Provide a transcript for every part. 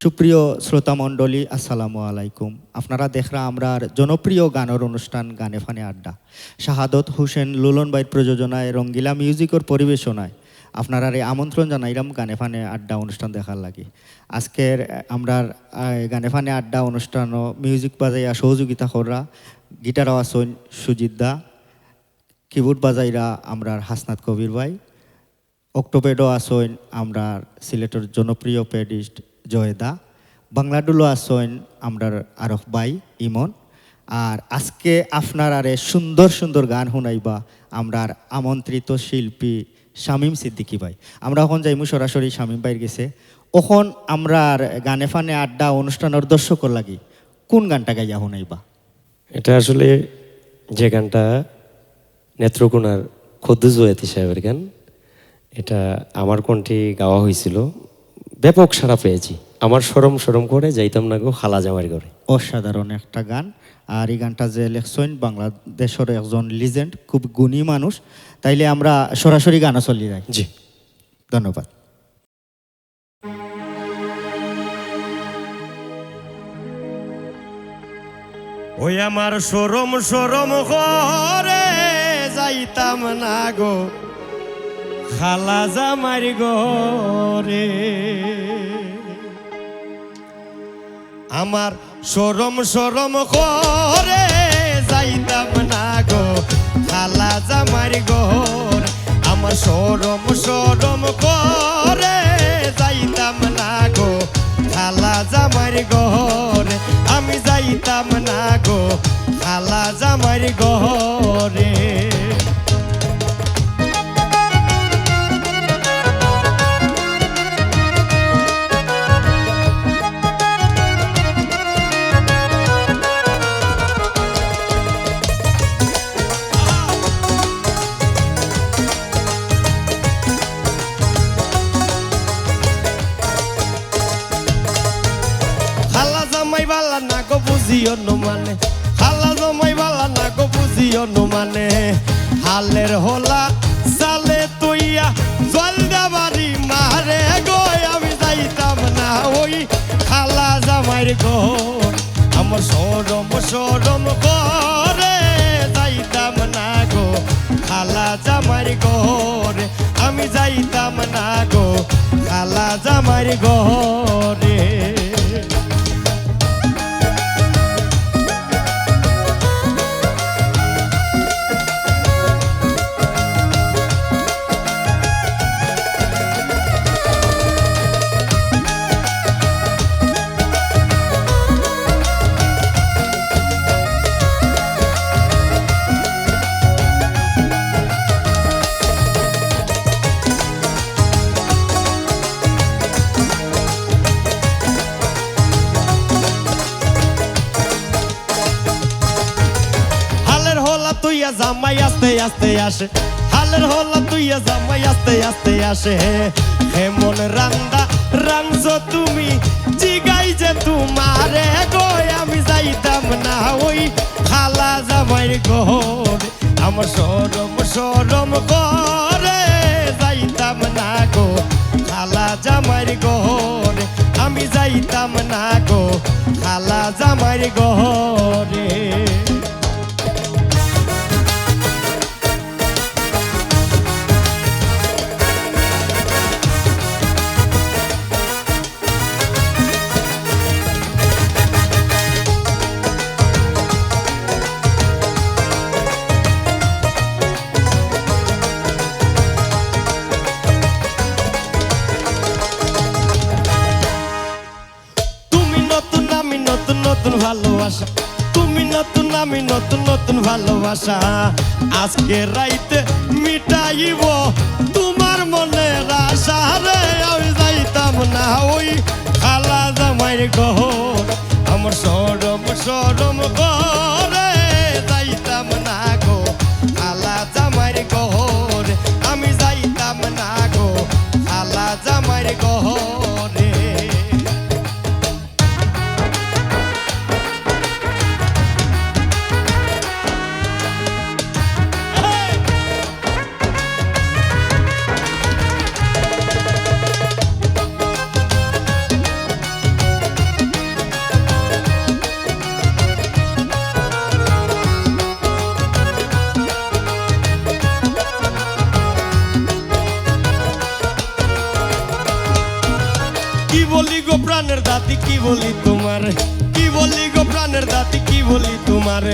সুপ্রিয় শ্রোতা মণ্ডলী আসসালামু আলাইকুম। আপনারা দেখরা আমরার জনপ্রিয় গানের অনুষ্ঠান গানে ফানে আড্ডা। শাহাদত হোসেন লুলন বাইর প্রযোজনায় রঙ্গিলা মিউজিকর পরিবেশনায় আপনারা আমন্ত্রণ জানাইলাম গানে ফানে আড্ডা অনুষ্ঠান দেখার লাগে। আজকের আমরার আহ, গানে ফানে আড্ডা অনুষ্ঠান মিউজিক বাজাইয়া সহযোগিতা করা গিটার আওয়াজ সুজিত দা কিবোর্ড বাজাইরা আমরার হাসনাত কবির ভাই অক্টোপেডও আসইন আমরার সিলেটের জনপ্রিয় পেডিস্ট জয়দা। বাংলাডুলো আসইন আমরার আরফ বাই ইমন। আর আজকে আপনার আরে সুন্দর সুন্দর গান শুনাইবা আমরার আমন্ত্রিত শিল্পী শামীম সিদ্দিকী ভাই। আমরা এখন যাইমু সরাসরি শামীম ভাইয়ের গেছে ওখন আমরার গানে ফানে আড্ডা অনুষ্ঠানের দর্শকর লাগি। কোন গানটা গাইয়া শুনাইবা? এটা আসলে যে গানটা নেত্রকোনার খদ্দুজ ওয়াতি সাহেবের গান, এটা আমার কণ্ঠে গাওয়া হয়েছিল। ব্যাপক সাড়া পেয়েছি। আমার সরম সরম করে যাইতাম না গো খালা জামাই করে অসাধারণ একটা গান। আর এই গানটা যে লেখছেন বাংলাদেশের একজন লিজেন্ড খুব গুণী মানুষ তাইলে আমরা সরাসরি গানা চলি যাই। জি। ধন্যবাদ। ওই আমার সরম সরম করে যাইতাম না গো। খালা জামার গরে আমার সরম সরম করে যাইতাম না গো খালা জামার গর আমার সরম সরম করে যাইতাম না গো খালা জামার গর আমি যাইতাম না গো খালা জামার গরে বুঝিও নো মানে খালা জামাই বালা না গো বুঝিও নো মানে হালের হোলা সালে তুইয়া জলদা বাড়ি মারে গো, আমি যাইতাম না ওই খালা জামাইর গো আমার সরম সরম করে যাইতাম না গো খালা জামাইর ঘরে। আমি যাইতাম না গো খালা জামাইর ঘরে। আস্তে আস্তে আসে। হালের হলা তুইয়া জামাই আস্তে আস্তে আসে। হে মন রান্দা রাংস তুমি, জিগাই যে তোমারে গো, আমি যাইতাম না ওই খালা জামাইর ঘর। আমার সরম সরম করে যাইতাম না গো, খালা জামাইর ঘর। আমি যাইতাম না গো, খালা জামাইর ঘরে। ভালোবাসা। তুমি নতুন, আমি নতুন নতুন ভালোবাসা। আজকে রাইতে মিটাইব তোমার মনের আশা। রে আমি যাইতাম না ওই খালা জামাইর ঘর। আমার সরম সরম করে যাইতাম না গো খালা জামাইর ঘর। আমি যাইতাম না গো খালা জামাইর ঘরে। প্রাণের দাতি, কি বলি তোমার? কি বলি গো প্রাণের দাতি, কি বলি তোমার?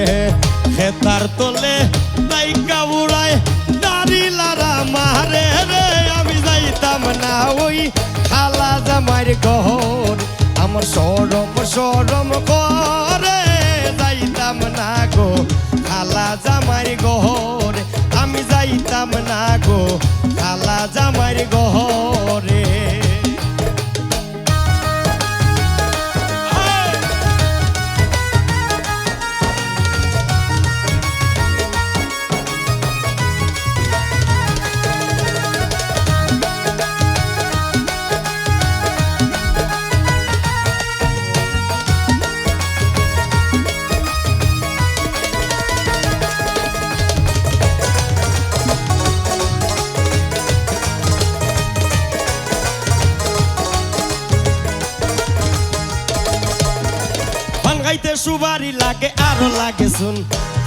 হে তার তলে তাই কাবুড়ায় দাড়ি লারা মারে রে, আমি যাইতাম না ওই খালা জামাইর ঘর। আমার সরম সরম করে গাইতে সুবারি লাগে, আরও লাগে শুন।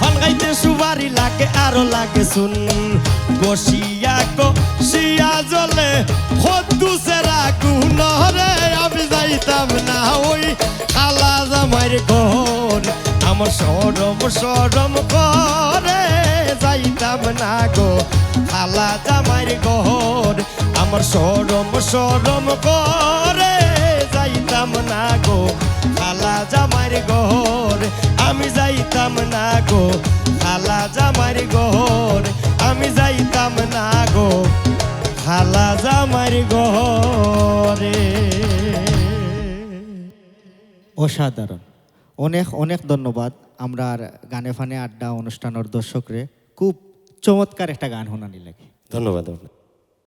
ফান গাইতে সুবারি লাগে, আরও লাগে শুন। বসিয়া গো শিয়া জলে হদ্দু সেরা গুনরে আমি যাইতাম না ওই খালা জামাইর ঘর। আমার সরম সরম করে যাইতাম না গো খালা জামাইর ঘর। আমার সরম সরম করে যাইতাম না গো খালা জামাইর ঘর। আমি যাইতাম না গো খালা জামাইর ঘর। আমি যাইতাম না গো খালা জামাইর ঘরে। অসাধারণ। অনেক অনেক ধন্যবাদ আমরা আর গানে ফানে আড্ডা অনুষ্ঠানের দর্শকরে। খুব চমৎকার একটা গান শোনানি লাগে। ধন্যবাদ।